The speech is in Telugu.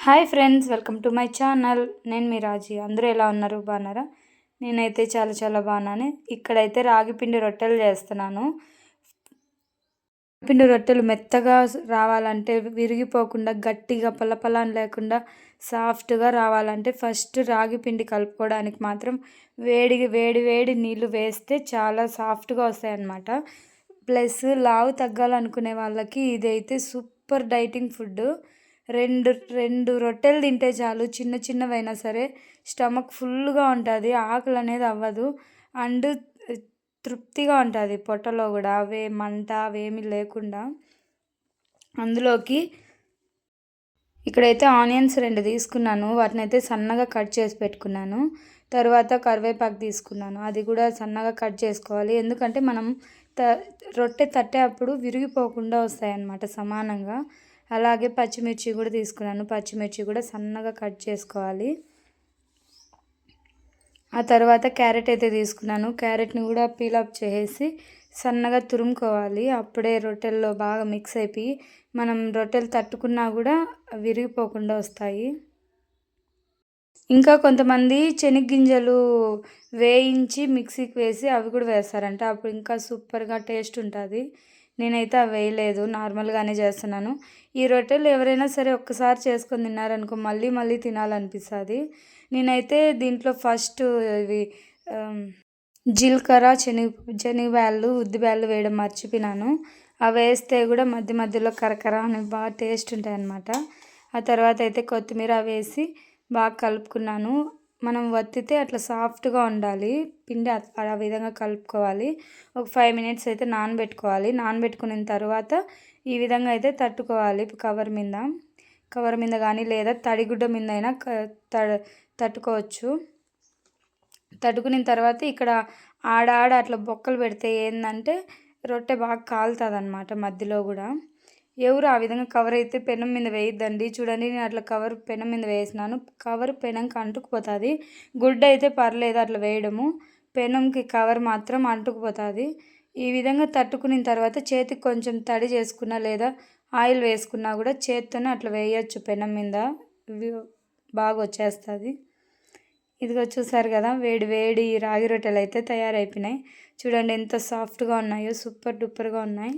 Hi friends welcome to my channel. నేను మీ రాజీ. అందరూ ఎలా ఉన్నారు? బాగున్నారా? నేనైతే చాలా చాలా బాగున్నాను. ఇక్కడైతే రాగి పిండి రొట్టెలు చేస్తున్నాను. పిండి రొట్టెలు మెత్తగా రావాలంటే విరిగిపోకుండా గట్టిగా పలపలాని లేకుండా సాఫ్ట్గా రావాలంటే ఫస్ట్ రాగి పిండి కలుపుకోవడానికి మాత్రం వేడి వేడి వేడి నీళ్ళు వేస్తే చాలా సాఫ్ట్గా వస్తాయన్నమాట. ప్లస్ లావు తగ్గాలనుకునే వాళ్ళకి ఇదైతే సూపర్ డైటింగ్ ఫుడ్ రెండు రెండు రొట్టెలు తింటే చాలు చిన్న చిన్నవైనా సరే స్టమక్ ఫుల్గా ఉంటుంది ఆకలి అనేది అవ్వదు. అండ్ తృప్తిగా ఉంటుంది పొట్టలో కూడా అవే మంట అవేమీ లేకుండా. అందులోకి ఇక్కడైతే ఆనియన్స్ రెండు తీసుకున్నాను వాటిని అయితే సన్నగా కట్ చేసి పెట్టుకున్నాను. తర్వాత కరివేపాకు తీసుకున్నాను అది కూడా సన్నగా కట్ చేసుకోవాలి. ఎందుకంటే మనం త రొట్టె తట్టేటప్పుడు విరిగిపోకుండా వస్తాయి అన్నమాట సమానంగా. అలాగే పచ్చిమిర్చి కూడా తీసుకున్నాను. పచ్చిమిర్చి కూడా సన్నగా కట్ చేసుకోవాలి. ఆ తర్వాత క్యారెట్ అయితే తీసుకున్నాను. క్యారెట్ని కూడా పీలప్ చేసి సన్నగా తురుముకోవాలి. అప్పుడే రొట్టెల్లో బాగా మిక్స్ అయిపోయి మనం రొట్టెలు తట్టుకున్నా కూడా విరిగిపోకుండా వస్తాయి. ఇంకా కొంతమంది శనగ్గింజలు వేయించి మిక్సీకి వేసి అవి కూడా వేస్తారంట. అప్పుడు ఇంకా సూపర్గా టేస్ట్ ఉంటుంది. నేనైతే అవి వేయలేదు నార్మల్గానే చేస్తున్నాను. ఈ రొట్టెలు ఎవరైనా సరే ఒక్కసారి చేసుకొని తిన్నారనుకో మళ్ళీ మళ్ళీ తినాలనిపిస్తుంది. నేనైతే దీంట్లో ఫస్ట్ ఇవి జీలకర్ర శనగ శనగబ్యాళ్ళు ఉద్దిబ్యాళ్ళు వేయడం మర్చిపోయినాను. అవి వేస్తే కూడా మధ్య మధ్యలో కరకర అని బాగా టేస్ట్ ఉంటాయి అన్నమాట ఆ తర్వాత అయితే కొత్తిమీర వేసి బాగా కలుపుకున్నాను. మనం వత్తితే అట్లా సాఫ్ట్గా ఉండాలి. పిండి ఆ విధంగా కలుపుకోవాలి. ఒక ఫైవ్ మినిట్స్ అయితే నానబెట్టుకోవాలి. నానబెట్టుకున్న తర్వాత ఈ విధంగా అయితే తట్టుకోవాలి కవర్ మీద. కవర్ మీద కానీ లేదా తడిగుడ్డ మీద అయినా తట్టుకోవచ్చు. తట్టుకున్న తర్వాత ఇక్కడ ఆడ ఆడ అట్లా బొక్కలు పెడితే ఏంటంటే రొట్టె బాగా కాలుతుంది అనమాట మధ్యలో కూడా. ఎవరు ఆ విధంగా కవర్ అయితే పెనం మీద వేయద్దండి. చూడండి నేను అట్లా కవర్ పెనం మీద వేసినాను. కవర్ పెనంకి అంటుకుపోతుంది గుడ్డ అయితే పర్లేదు అట్లా వేయడము. పెనంకి కవర్ మాత్రం అంటుకుపోతుంది ఈ విధంగా తట్టుకున్న తర్వాత చేతికి కొంచెం తడి చేసుకున్నా లేదా ఆయిల్ వేసుకున్నా కూడా చేత్తోనే అట్లా వేయచ్చు పెనం మీద. బాగా వచ్చేస్తుంది. ఇదిగో చూసారు కదా వేడి వేడి రాగి రొట్టెలు అయితే తయారైపోయినాయి. చూడండి ఎంత సాఫ్ట్గా ఉన్నాయో సూపర్ డూపర్గా ఉన్నాయి.